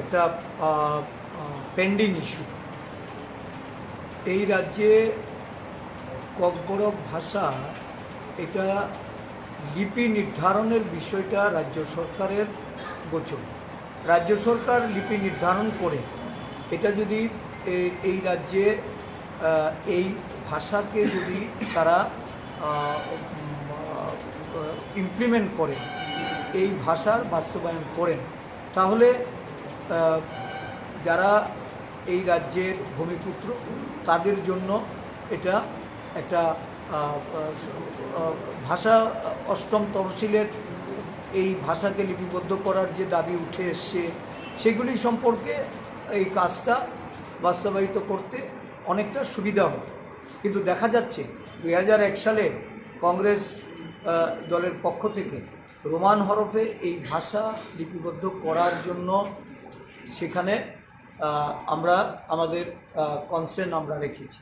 একটা pending issue এই রাজ্যে ককবরক ভাষা এটা লিপি নির্ধারণের বিষয়টা রাজ্য সরকারের গোচর। রাজ্য সরকার লিপি নির্ধারণ করে এটা যদি এই রাজ্যে এই ভাষাকে যদি তারা ইমপ্লিমেন্ট করে, এই ভাষার বাস্তবায়ন করেন তাহলে যারা এই রাজ্যের ভূমিপুত্র, তাদের জন্য এটা একটা ভাষা অষ্টম তহসিলের এই ভাষাকে লিপিবদ্ধ করার যে দাবি উঠে এসছে, সেগুলি সম্পর্কে এই কাজটা বাস্তবায়িত করতে অনেকটা সুবিধা হবে। কিন্তু দেখা যাচ্ছে দু হাজার এক সালে কংগ্রেস দলের পক্ষ থেকে রোমান হরফে এই ভাষা লিপিবদ্ধ করার জন্য সেখানে আমরা আমাদের কনসেন্ট আমরা রেখেছি।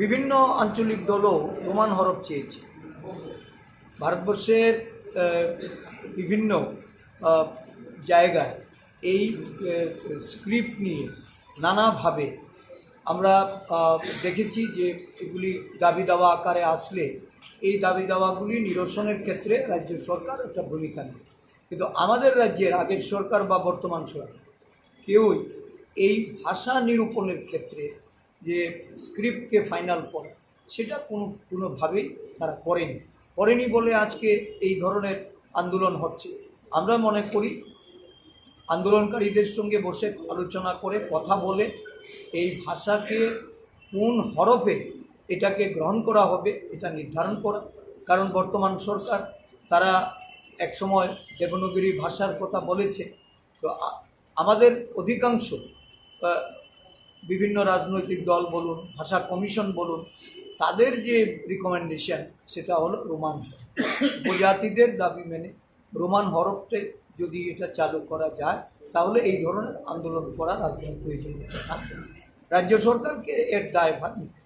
বিভিন্ন আঞ্চলিক দলও রোমান হরফ চেয়েছে। ভারতবর্ষের বিভিন্ন জায়গায় এই স্ক্রিপ্ট নিয়ে নানাভাবে আমরা দেখেছি যে এগুলি দাবি দাওয়া আকারে আসলে এই দাবি দাওয়াগুলি নিরসনের ক্ষেত্রে রাজ্য সরকার একটা ভূমিকা নেয়। কিন্তু আমাদের রাজ্যের আগের সরকার বা বর্তমান সরকার, কেউই এই ভাষা নিরূপণের ক্ষেত্রে যে স্ক্রিপ্টকে ফাইনাল করে, সেটা কোনো, কোনোভাবেই তারা করেনি। করেনি বলে আজকে এই ধরনের আন্দোলন হচ্ছে। আমরা মনে করি, আন্দোলনকারীদের সঙ্গে বসে আলোচনা করে কথা বলে এই ভাষাকে কোন হরফে এটাকে গ্রহণ করা হবে, এটা নির্ধারণ করা। কারণ বর্তমান সরকার, তারা একসময় দেবনগরী ভাষার কথা বলেছে। তো আমাদের অধিকাংশ বিভিন্ন রাজনৈতিক দল বলুন, ভাষা কমিশন বলুন, তাদের যে রিকমেন্ডেশন সেটা হলো রোমান উপজাতিদের দাবি মেনে রোমান হরফটে যদি এটা চালু করা যায়, তাহলে এই ধরনের আন্দোলন কোনো প্রয়োজনীয়তা। থাকবে রাজ্য সরকারকে এর দায়ভার নিতে।